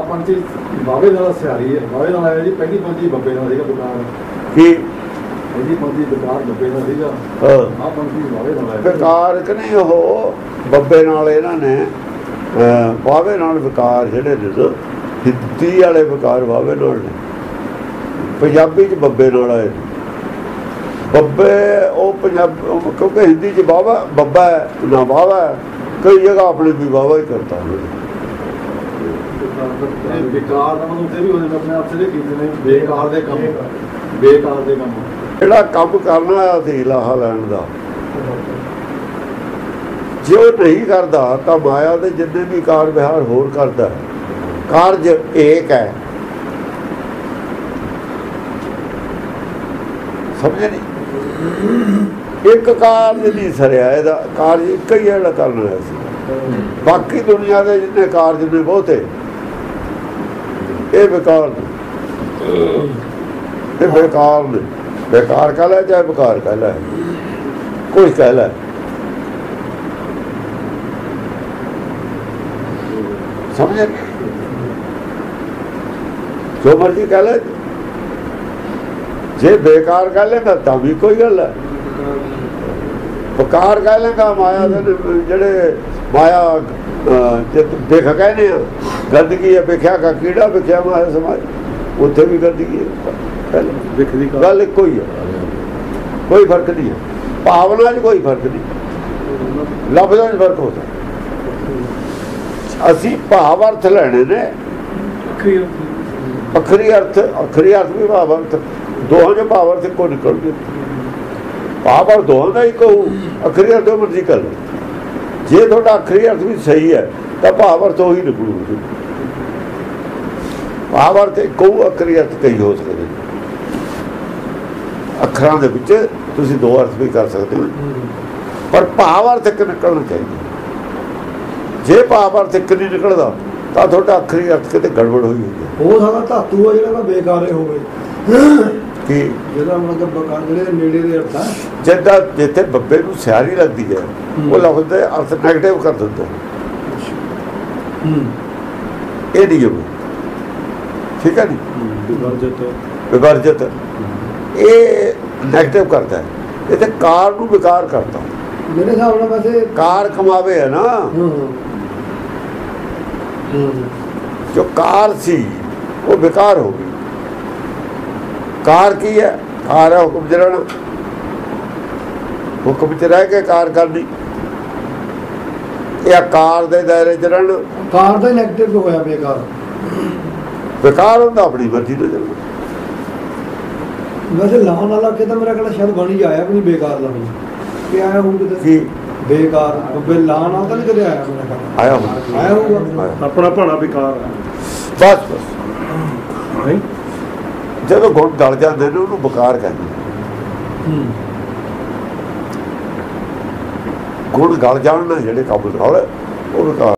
ਆ ਪੰਛੀ ਬਾਵੇ ਨਾਲ ਸਿਆਰੀ ਹੈ ਬਾਵੇ ਨਾਲ ਆਇਆ ਜੀ ਪਹਿਲੀ ਪੰਛੀ ਬੱਬੇ ਨਾਲ ਸੀਗਾ ਬਕਾਰ ਕੀ? ਪਹਿਲੀ ਪੰਛੀ ਬਕਾਰ ਬੱਬੇ ਨਾਲ ਸੀਗਾ। ਹਾਂ। ਆ ਪੰਛੀ ਬਾਵੇ ਨਾਲ ਆਇਆ। ਵਿਕਾਰ ਕਿ ਨਹੀਂ ਉਹ? ਬੱਬੇ ਨਾਲ ਇਹਨਾਂ ਨੇ ਵਾਵੇ ਨਾਲ ਵਿਕਾਰ ਜਿਹੜੇ ਨੇ ਹਿੰਦੀ ਵਾਲੇ ਵਿਕਾਰ ਵਾਵੇ ਨਾਲ ਨੇ। ਪੰਜਾਬੀ ਚ ਬੱਬੇ ਨਾਲ ਆਏ। ਬੱਬੇ ਉਹ ਪੰਜਾਬ ਕਿਉਂਕਿ ਹਿੰਦੀ ਚ ਬਾਵਾ ਬੱਬਾ ਹੈ, ਨਾ ਬਾਵਾ ਹੈ। ਕਈ ਜਗ੍ਹਾ ਆਪਣੇ ਵੀ ਬਾਵਾ ਹੀ ਕਰਤਾ ਉਹਨੇ ਇਹ ਬੇਕਾਰ ਦਾ ਮਤਲਬ ਤੇ ਵੀ ਉਹਨੇ ਆਪਣੇ ਆਪ ਸੇ ਕੀਤੇ ਨੇ। ਬੇਕਾਰ ਦੇ ਕੰਮ। ਬੇਕਾਰ ਦੇ ਕੰਮ। ਜਿਹੜਾ ਕੰਮ ਕਰਨਾ ਸੀ ਲਾਹਾ ਲੈਣ ਦਾ। ਜੇ ਉਹ ਨਹੀਂ ਕਰਦਾ ਤਾਂ ਮਾਇਆ ਦੇ ਜਿੰਨੇ ਵੀ ਕਾਰ ਵਿਹਾਰ ਹੋਰ ਕਰਦਾ। ਕਾਰਜ ਏਕ ਹੈ। ਸਮਝੇ ਨਹੀਂ? ਇੱਕ ਕਾਰਜ ਨਹੀਂ ਸਰਿਆ ਇਹਦਾ ਕਾਰਜ ਇੱਕ ਹੀ ਹੈ ਜਿਹੜਾ ਕਰਨ ਰਿਹਾ ਸੀ। ਬਾਕੀ ਦੁਨੀਆ ਦੇ ਜਿੰਨੇ ਕਾਰਜ ਨੇ ਬਹੁਤੇ ਇਹ ਬੇਕਾਰ ਇਹ ਬੇਕਾਰ ਨੇ। ਬੇਕਾਰ ਕਹ ਲੈ ਚਾਹੇ ਬੇਕਾਰ ਕਹ ਲੈ। ਕੁਝ ਕਹਿ ਲੈ। ਸਮਝੇ? ਜੋ ਮਰਜ਼ੀ ਕਹਿ ਲੈ। ਜੇ ਬੇਕਾਰ ਕਹਿ ਲੈਂਦਾ ਤਾਂ ਵੀ ਕੋਈ ਗੱਲ ਹੈ। ਬੇਕਾਰ ਕਹਿ ਲੈਂਦਾ ਮਾਇਆ ਦੇ ਜਿਹੜੇ ਮਾਇਆ ਅਹ, ਜੇ ਦੇਖ ਕਹਿੰਦੇ ਆ ਗੰਦਗੀ ਹੈ ਵੇਖਿਆ ਕਾ ਕੀੜਾ ਵੇਖਿਆ ਮਾਇਆ ਸਮਾਜ। ਉੱਥੇ ਵੀ ਗੰਦਗੀ ਹੈ ਕਹਿ। ਵਿਖਦੀ ਗੱਲ ਇੱਕੋ ਹੀ ਹੈ ਕੋਈ ਫ਼ਰਕ ਨਹੀਂ ਹੈ ਭਾਵਨਾ 'ਚ ਕੋਈ ਫ਼ਰਕ ਨਹੀਂ। ਲਫ਼ਜ਼ਾਂ 'ਚ ਫ਼ਰਕ ਹੋ ਸਕਦਾ। ਅਸੀਂ ਭਾਵ ਅਰਥ ਲੈਣੇ ਨੇ। ਅਖਰੀ ਅਰਥ। ਅਖਰੀ ਅਰਥ ਵੀ ਭਾਵ ਅਰਥ। ਦੋਹਾਂ ਦੇ ਭਾਵ ਅਰਥ ਇੱਕੋ ਨਿਕਲਦੇ ਭਾਵ ਅਰਥ ਦੋਹਾਂ ਦਾ ਇੱਕੋ ਹੋਊ। ਅਖਰੀ ਅਰਥ ਮਰਜ਼ੀ ਕਰ ਜੇ ਤੁਹਾਡਾ ਅਖਰੀ ਅਰਥ ਵੀ ਸਹੀ ਹੈ, ਤਾਂ ਭਾਵ ਅਰਥ ਉਹੀ ਨਿਕਲੂ। ਭਾਵ ਅਰਥ ਇੱਕੋ ਅਖਰੀ ਅਰਥ ਕਈ ਹੋ ਸਕਦੇ ਅੱਖਰਾਂ ਦੇ ਵਿੱਚ ਤੁਸੀਂ ਦੋ ਅਰਥ ਵੀ ਕਰ ਸਕਦੇ ਹੋ। ਪਰ ਭਾਵ ਅਰਥ ਇੱਕ ਨਿਕਲਣਾ ਚਾਹੀਦਾ। ਜੇ ਭਾਵ ਅਰਥ ਇੱਕ ਨਹੀਂ ਨਿਕਲਦਾ, ਤਾਂ ਤੁਹਾਡਾ ਅੱਖਰੀ ਅਰਥ ਕਿਤੇ ਗੜਬੜ ਹੋਈ ਹੋਈ ਹੈ। ਉਹ ਸਾਡਾ ਧਾਤੂ ਆ ਜਿਹੜਾ ਬੇਕਾਰ ਹੋਵੇ ਕਿ ਜਿਹੜਾ ਮਤਲਬ ਜਿਹੜੇ ਨੇੜੇ ਦੇ ਅਰਥ ਆ ਜਿੱਦਾਂ ਜਿੱਥੇ ਬੱਬੇ ਨੂੰ ਸਿਆਰੀ ਲੱਗਦੀ ਹੈ ਉਹ ਲਫ਼ਜ਼ ਦੇ ਅਰਥ ਨੈਗੇਟਿਵ ਕਰ ਦਿੰਦੇ ਇਹ ਨਹੀਂ ਹੈ। ਠੀਕ ਹੈ ਨਹੀਂ ਵਿਵਰਜਿਤ। ਇਹ ਨੈਗੇਟਿਵ ਕਰਦਾ ਹੈ। ਇਹ ਤੇ ਕਾਰ ਨੂੰ ਵਿਕਾਰ ਕਰਦਾ ਮੇਰੇ ਹਿਸਾਬ ਨਾਲ ਵੈਸੇ ਕਾਰ ਕਮਾਵੇ ਹੈ ਨਾ। ਜੋ ਕਾਰ ਸੀ ਉਹ ਵਿਕਾਰ ਹੋ ਗਈ। ਕਾਰ ਕੀ ਹੈ? ਕਾਰ ਹੈ ਹੁਕਮ ਚ ਰਹਿਣਾ ਹੁਕਮ ਚ ਰਹਿ ਕੇ ਕਾਰ ਕਰਨੀ। ਇਹ ਕਾਰ ਦੇ ਦਾਇਰੇ ਚ ਰਹਿਣਾ। ਕਾਰ ਦਾ ਨੈਗੇਟਿਵ ਹੋਇਆ ਬੇਕਾਰ। ਵਿਕਾਰ ਹੁੰਦਾ ਆਪਣੀ ਮਰਜ਼ੀ ਨਾਲ ਚੱਲਣਾ ਵੈਸੇ ਲਾਉਣ ਵਾਲਾ ਕਿ ਤਾਂ ਮੇਰਾ ਕਹਿੰਦਾ ਸ਼ਾਇਦ ਬਣ ਹੀ ਆਇਆ ਵੀ ਬੇਕਾਰ ਲਾਉਣੀ। ਕਿ ਆਇਆ ਹੋਊ ਕਿਤੇ। ਕੀ? ਬੇਕਾਰ। ਬੱਬੇ ਲਾਉਣ ਵਾਲਾ ਤਾਂ ਨਹੀਂ ਕਦੇ ਆਇਆ ਮੇਰਾ ਆਇਆ ਹੁੰਦਾ ਆਇਆ ਹੋਊਗਾ। ਆਪਣਾ ਭਾਣਾ ਵਿਕਾਰ ਹੈ। ਬਸ ਬਸ। ਨਹੀਂ? ਜਦੋਂ ਗੁਣ ਗਲ ਜਾਂਦੇ ਨੇ ਉਹਨੂੰ ਵਿਕਾਰ ਕਹਿੰਦੇ ਹੂੰ। ਗੁਣ ਗਲ ਜਾਣ ਨਾ ਜਿਹੜੇ ਕੰਮ ਨਾਲ ਉਹ ਵਿਕਾਰ